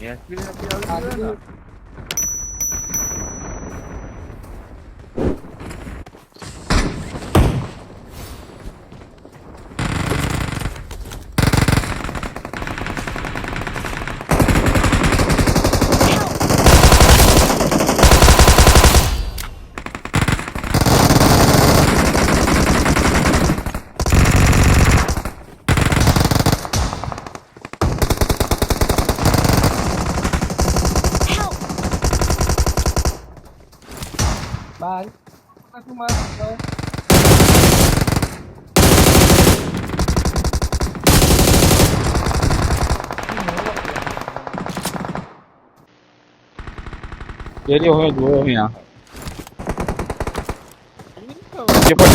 Gelsin ya bir yazılar. બાર શું મારે એરિયો હોય જોયો અહીંયા જે પણ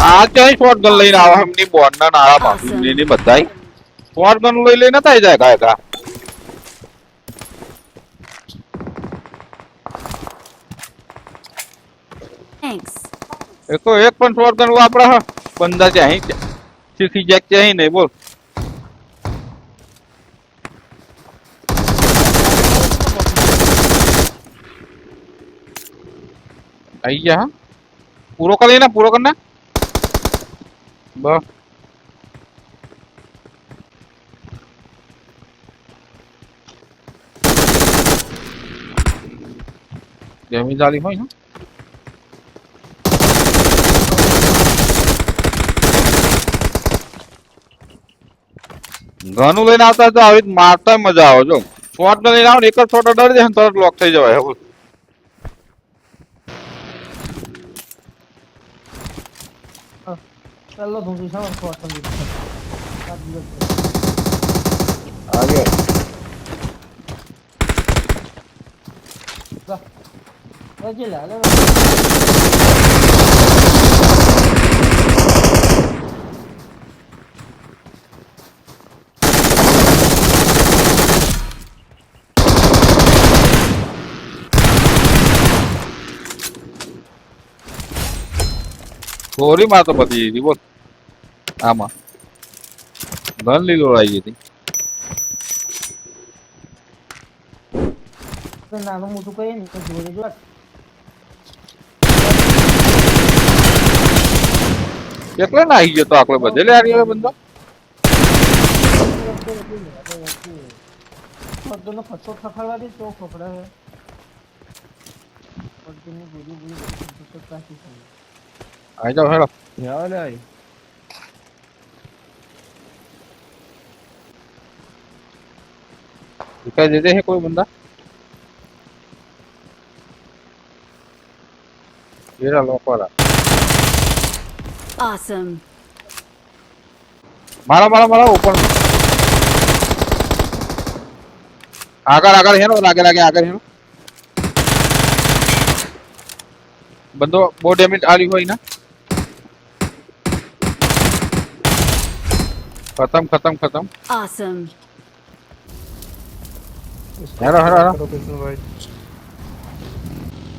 આ ક્યાંય શોર્ટ ગન લઈને આવા એમની બોન્ડ ના નાળા બાજુ એની બધાય શોર્ટ ગન લઈ લઈને થાય જાય કાયકા Thanks. એ તો એક પણ શોર્ટ ગન વાપરા બંદા છે અહીં શીખી જેક છે અહીં નહીં, બોલ. ગયા હા? પૂરો કરી ને, પૂરો કરને બસ. જમી જાલી હોય ને? ઘણું લઈને આવતા તો આવી રીતે મારતા મજા આવે જો શોર્ટ ગન લઈને આવો ને એક જ શોટ ડરી જાય ને તરત લોક થઈ જવાય હવે પહેલો ધૂંધું છે ને ફોર સમજી આગે હજી લે લે ગોરી માં તો બધી દીધી બોલ આમાં ધન લીલો આવી હતી નાનું મોટું કહીએ ને તો જોડે જોડ કેટલો ના આવી ગયો તો આપણે બધે લે આવી બંદો ફરતોનો ફટકો ખખડવા દે તો ખખડે હે ફરતોની ગોળી ગોળી બધી आ जाओ हेलो यार आई क्या देते हैं कोई बंदा ये रहा लॉक वाला awesome. मारा मारा मारा ऊपर आकर आकर है ना लागे लागे आकर है ना बंदो बहुत डैमेज आली हुई ना खत्म खत्म खत्म। Awesome hello hello hello.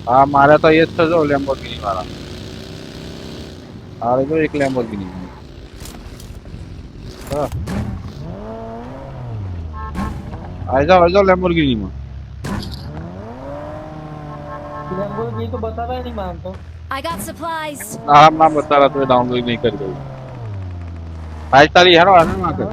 आ हाँ, मारा तो ये था जो लैम्बोर्गिनी मारा और तो एक लैम्बोर्गिनी हाँ। आ जाओ आ जाओ लैम्बोर्गिनी में। लैम्बोर्गिनी तो बता रहा है नहीं मानता। आई गॉट सप्लाइज हाँ मैं बता रहा तो डाउनलोड नहीं कर दूँगा તારી હેરો આને માં કર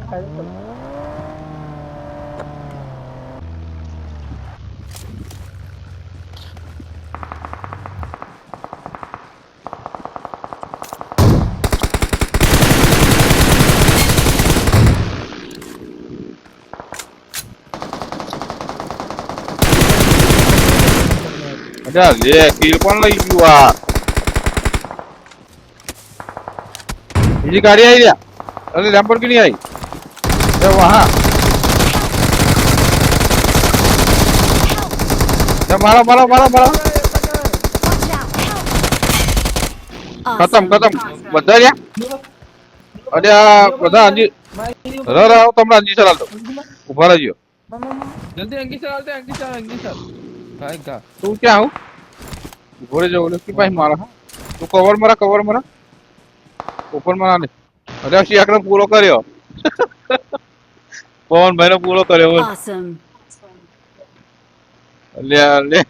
અચ્છા લે કિલ કોણ લઈ ગયું આ? બીજી ગાડી આવી રહ્યા એ વહા. એ મારો મારો મારો મારો. Watch out. ખતમ ખતમ. બધા રહ્યા? અરે આ બધા અંજી ર ર આવો તમને અંજી સર દો ઊભા રહેજો. જલ્દી અંગી સર આવતે અંગી સર અંગી સર. ભાઈ કા તું ક્યાં આવું? ઊભો રહેજો ઓલો કે ભાઈ મારા. હા તું કવર મારા કવર મારા. ઉપર મારા ને. અરે શિયાકને પૂરો કર્યો પવનભાઈ નો પૂરો કર્યો બોલ. Awesome. લે લે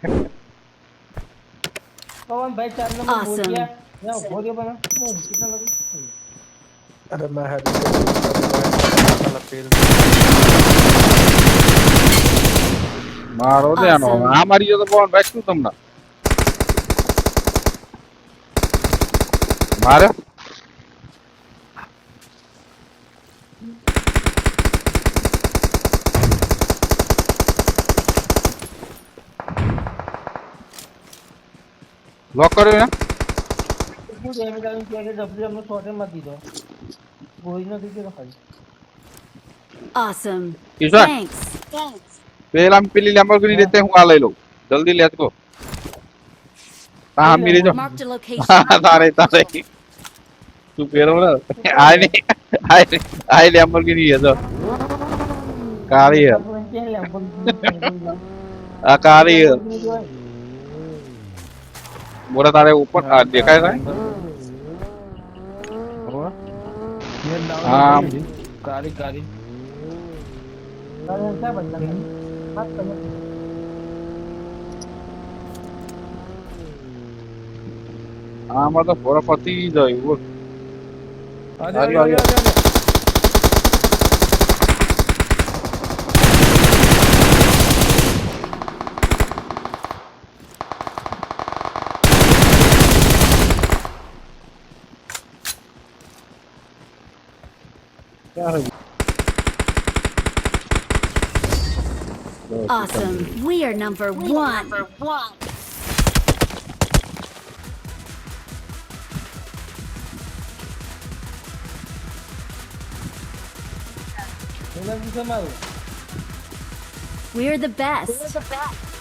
પવનભાઈ ચાર નંબર Awesome. બોલ્યા ત્યાં ઉભો રહ્યો પણ હું કેટલા લગી अरे मैं हेड साला फेल મારો દે આનો Awesome. આ મારી ગયો તો પવનભાઈ શું તમને મારે લોક કર્યો ને શું ડેમેજ આવ્યું કે ડબલ્યુ એમનો શોર્ટમાં દીધો ગોળી નથી ગયો ખાલી Awesome. Thanks. Thanks. પેલા પેલી લેમ્બોર્ગિની રીતે હું આ લઈ લઉં જલ્દી હા મીરી જો a location. તારે તારે તું પેરો ને આયની આયની આય લેમ્બોર્ગિની હે તો કાળી હે આ કાળી? બોરા તારે ઉપર આ દેખાય છે હા. કારી કારી તારે ક્યાં બદલા હાથ તમે આમાં તો બોરા પતી જાય Awesome. We are number one. Number one. We're the best. We're the best.